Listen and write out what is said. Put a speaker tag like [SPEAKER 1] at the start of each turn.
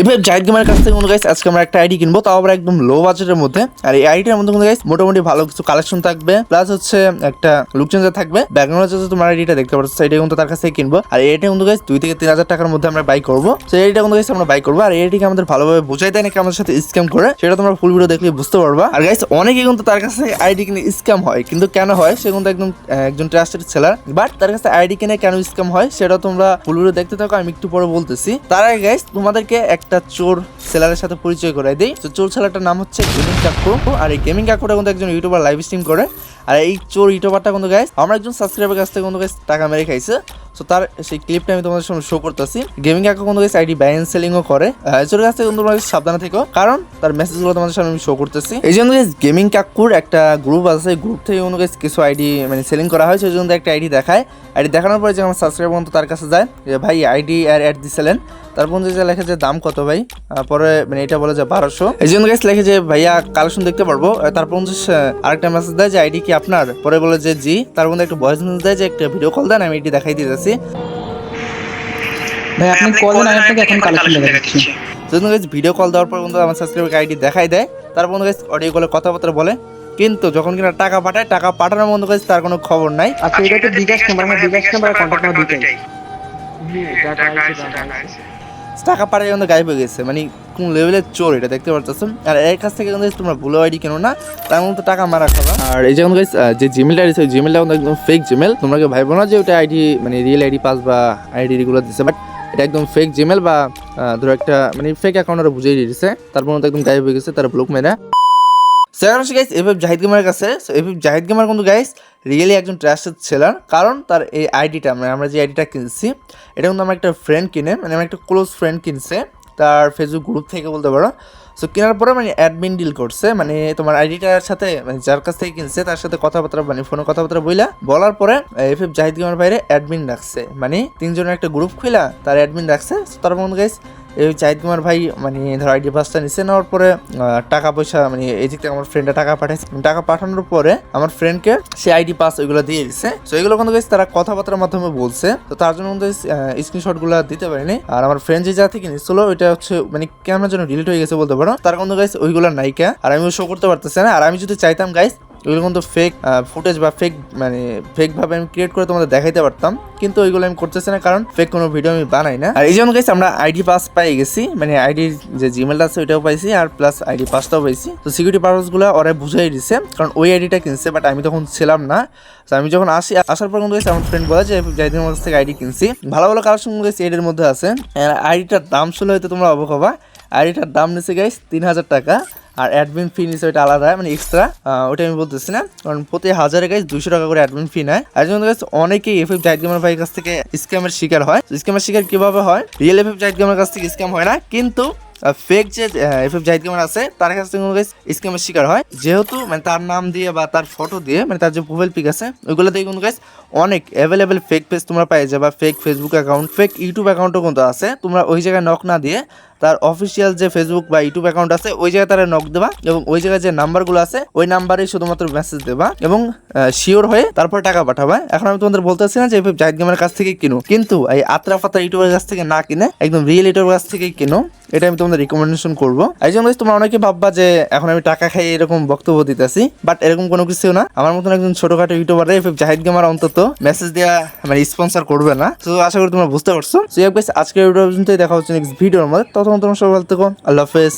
[SPEAKER 1] এভাবে জাহিদ গেমার কাছ থেকে গাইস আজকে আমরা একটা আইডি কিনবো, তাও আবার একদম লো বাজেটের মধ্যে। আর এই আইডিটার মধ্যে গাইস মোটামুটি ভালো কিছু কালেকশন থাকবে প্লাস হচ্ছে একটা লুক চেঞ্জার থাকবে। ব্যাকগ্রাউন্ড হচ্ছে তোমার আইডিটা দেখতে পাচ্ছ এটা কিন্তু তার কাছ থেকে কিনবো। আর এটা কিন্তু গাইস দুই থেকে তিন হাজার টাকার মধ্যে আমরা বাই করব। তো এইটা কিন্তু আমরা বাই করব। আর এইটিকে আমাদের ভালোভাবে বোঝাই দেয় নাকি আমাদের সাথে স্ক্যাম করে, সেটা তোমরা ফুল ভিডিও দেখলে বুঝতে পারবা। আর গাইস অনেকে কিন্তু তার কাছে আইডি কিনে স্ক্যাম হয়, কিন্তু কেন হয়, সে কিন্তু একদম একজন ট্রাস্টেড সেলার বাট তার কাছে আইডি কিনে কেন স্ক্যাম হয়, সেটা তোমরা ফুল ভিডিও দেখতে থাকো, আমি একটু পরে বলতেছি। তার আগে গাইস তোমাদেরকে একটা চোর সেলারের সাথে পরিচয় করাই দিই। তো চোর সেলারটার নাম হচ্ছে গেমিং কাকু। আর এই গেমিং কাকুটা কিন্তু একজন ইউটিউবার লাইভ স্ট্রিম করে। আর এই চোর ইউটিউবারটা কিন্তু গাইস আমার একজন সাবস্ক্রাইবার কাছ থেকে কিন্তু গাইস টাকা মেরে খাইছে। সো তার সেই ক্লিপটা আমি তোমাদের সামনে শো করতেছি। গেমিং কাকু কিন্তু গাইস আইডি ব্যান সেলিংও করে। চোরের কাছ থেকে তোমরা সাবধানে থেকো, কারণ তার মেসেজগুলো তোমাদের সামনে আমি শো করতেছি। এই জন্য গাইস গেমিং কাকুর একটা গ্রুপ আছে গ্রুপ থেকে কিন্তু গাইস কিছু আইডি মানে সেলিং করা হয়, সেই জন্য একটা আইডি দেখায়। আইডি দেখানোর পরে যে আমার সাবস্ক্রাইবার কিন্তু তার কাছে যায়, যে ভাই আইডি আর অ্যাড দিছিলেন। তারপর যে লেখে যে দাম কত ভাই? পরে মানে এটা বলে যে বারোশো। এই জন্য গাইস লেখে যে, ভাইয়া কালেকশন দেখতে পারব। তারপর আরেকটা মেসেজ দেয় যে আইডি কি আপনার? পরে বলে যে জি। তার মধ্যে একটা ভয়েস মেসেজ দেয় যে একটা ভিডিও কল দেন আমি এটি দেখাই দিতেছি।
[SPEAKER 2] ভাই আপনি কল দেন আমি আপনাকে এখন কালেকশন দেখাচ্ছি।
[SPEAKER 1] যখন গাইস ভিডিও কল দেওয়ার পর বন্ধু আমার সাবস্ক্রাইবার আইডি দেখাই দেয়। তার বন্ধু গাইস অডিও কলে কথাবার্তা বলে। কিন্তু যখন কিনা টাকা পাঠায় টাকা পাঠানোর বন্ধু গাইস তার কোনো খবর নাই।
[SPEAKER 2] আচ্ছা এটা তো বিকাশ নাম্বার আমার বিকাশ নাম্বার কন্ট্যাক্ট নাম্বার দুইটাই
[SPEAKER 1] টাকা পাঠায় কিন্তু গায়েব হয়ে গেছে। মানে কোন লেভেলের চোর এটা দেখতে পারতেছো আর এর কাছ থেকে কিন্তু তোমরা ভুলো আইডি কেন না, তার মধ্যে টাকা মারা খাবা। আর এই যেমন যে জিমেলটা আইডি সেই জিমেলটা কিন্তু একদম ফেক জিমেল তোমরা কেউ ভাইবো না যে ওটা আইডি মানে রিয়েল আইডি পাস বা আইডি গুলো দিচ্ছে বাট এটা একদম ফেক জিমেল বা ধরো একটা মানে ফেক অ্যাকাউন্ট ওরা বুঝিয়ে দিয়েছে তারপর একদম গায়েব হয়ে গেছে, তারা ব্লক মেরে। সেকেন্ড হচ্ছে গাইস এভাবে জাহিদ গেমারের কাছে এভাবে জাহিদ গেমার কিন্তু গাইস রিয়েলি একজন ট্রাস্টেড সেলার কারণ তার এই আইডিটা মানে আমরা যে আইডিটা কিনছি, এটা কিন্তু আমার একটা ফ্রেন্ড কিনে মানে আমার একটা ক্লোজ ফ্রেন্ড কিনছে, তার ফেসবুক গ্রুপ থেকে বলতে পারো। সো কেনার পরে মানে অ্যাডমিন ডিল করছে মানে তোমার আইডিটার সাথে মানে যার কাছ থেকে কিনছে, তার সাথে কথাবার্তা মানে ফোনে কথাবার্তা বইলা, বলার পরে এফ এফ জাহিদ গেমার বাইরে অ্যাডমিন রাখছে। মানে তিনজনের একটা গ্রুপ খুলা তার অ্যাডমিন রাখছে। তার মধ্যে গাইস এই জাহিদ কুমার ভাই মানে ধর আইডি পাসটা নিচে নেওয়ার পরে টাকা পয়সা মানে এই দিক থেকে আমার ফ্রেন্ডে টাকা পাঠাইছে টাকা পাঠানোর পরে আমার ফ্রেন্ডকে সে আইডি পাস ওইগুলো দিয়ে দিছে। তো এগুলো কিন্তু তারা কথাবার্তার মাধ্যমে বলছে। তো তার জন্য কিন্তু স্ক্রিনশটগুলো দিতে পারিনি। আর আমার ফ্রেন্ড যে যা থেকে নিচ্ছিল ওইটা হচ্ছে মানে কেমন জন্য ডিলিট হয়ে গেছে বলতে পারো। তার কিন্তু গাইস ওইগুলো নাইকা। আর আমি শো করতে পারতেছি না। আর আমি যদি চাইতাম গাইস ওইগুলো কিন্তু ফেক ফুটেজ বা ফেক মানে ফেক ভাবে আমি ক্রিয়েট করে তোমাদের দেখাইতে পারতাম, কিন্তু ওইগুলো আমি করতেছি না কারণ ফেক কোনো ভিডিও আমি বানাই না। আর এই জন্য গেছি আমরা আইডি পাস পাই গেছি মানে আইডির যে জিমেলটা আছে ওইটাও পাইছি, আর প্লাস আইডি পাসটাও পাইছি। তো সিকিউরিটি পারপাসগুলো ওরা বুঝাই দিছে, কারণ ওই আইডিটা কিনছে বাট আমি তখন ছিলাম না। তো আমি যখন আসি, আসার পর কিন্তু আমার ফ্রেন্ড বলে যে আমার কাছ থেকে আইডি কিনছি। ভালো ভালো কালেকশন গেছি এর মধ্যে আছে। আইডিটার দাম শুনে হয়তো তোমরা অবাক হবা। আইডিটার দাম নিচ্ছে গাইস তিন হাজার টাকা। আর অ্যাডমিন ফি নিচ্ছে ওইটা আলাদা মানে এক্সট্রা ওটা আমি বলতেছি না, কারণ প্রতি হাজারে গাইস দুশো টাকা করে অ্যাডমিন ফি নেয়। আর জন্য গাইস অনেকেই এফ এফ জাহিদ গেমার ভাইয়ের কাছ থেকে স্ক্যামের শিকার হয়। স্ক্যামের শিকার কীভাবে হয়? Real F F Zahid gamer কাছ থেকে স্ক্যাম হয় না, কিন্তু ফেক যে এফ এফ জাহিদ গেমার আছে, তার কাছ থেকে গাইস স্ক্যামের শিকার হয়। যেহেতু মানে তার নাম দিয়ে বা তার ফটো দিয়ে মানে তার যে প্রোফাইল পিক আছে, ওইগুলো দিয়ে কিন্তু গাইস অনেক অ্যাভেলেবেল ফেক পেজ তোমরা পাই যাবা। Fake Facebook account fake YouTube অ্যাকাউন্টও কিন্তু আছে। তোমরা ওই জায়গায় নক না দিয়ে তার অফিসিয়াল যে ফেসবুক বা ইউটিউব অ্যাকাউন্ট আছে, ওই জায়গায় তারা নক দেবা এবং ওই জায়গায় যে নাম্বারগুলো আছে, ওই নাম্বারে শুধুমাত্র মেসেজ দেবা এবং শিওর হয়ে তারপর টাকা পাঠাবা। এখন আমি তোমাদের বলতেছি না যে জাহিদ গেমের কাছ থেকে কিনো, কিন্তু এই আত্রা ফাত্রা ইউটিউবের কাছ থেকে না কিনে, একদম রিয়েল ইউটিউবের কাছ থেকে কিনো। এটা আমি তোমাদের রিকমেন্ডেশন করব। এই জন্য তোমরা অনেকে ভাববা যে এখন আমি টাকা খাই এরকম বক্তব্য দিতেছি বাট এরকম কোনো কিছু না। আমার মতন একজন ছোটখাটো ইউটিউবার এফএফ জাহিদ গেমার অন্তত মেসেজ দেওয়া মানে স্পন্সার করবে না। তো আশা করি তোমরা বুঝতে পারছ। তো আজকের ভিডিও পর্যন্তই। দেখা হচ্ছে নেক্সট ভিডিওর মধ্যে। তখন তোমার সবাই ভালো থেকো। আল্লাহ হাফেজ।